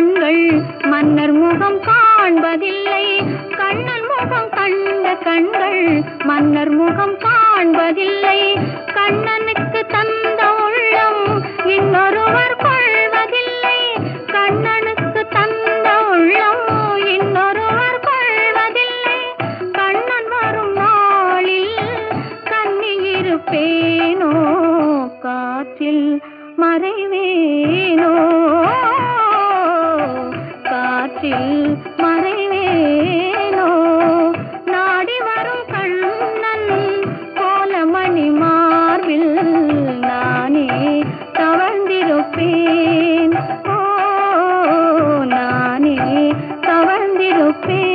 கண்கள் மன்னர் முகம் காண்பதில்லை. கண்ணன் முகம் கண்ட கண்கள் மன்னர் முகம் காண்பதில்லை. கண்ணனுக்கு தந்த உள்ளம் இன்னொருவர் கொள்வதில்லை. கண்ணனுக்கு தந்த உள்ளம் இன்னொருவர் கொள்வதில்லை. கண்ணன் வரும் நாளில் கண்ணி இருப்பேனோ காற்றில் மறைவேனோ. காற்றில் மறைவேனோ? நாடி வரும் கண்ணன் போல மணி மார்பில் நானே தவழ்ந்திருப்பேன். ஓ நானே தவழ்ந்திருப்பேன்.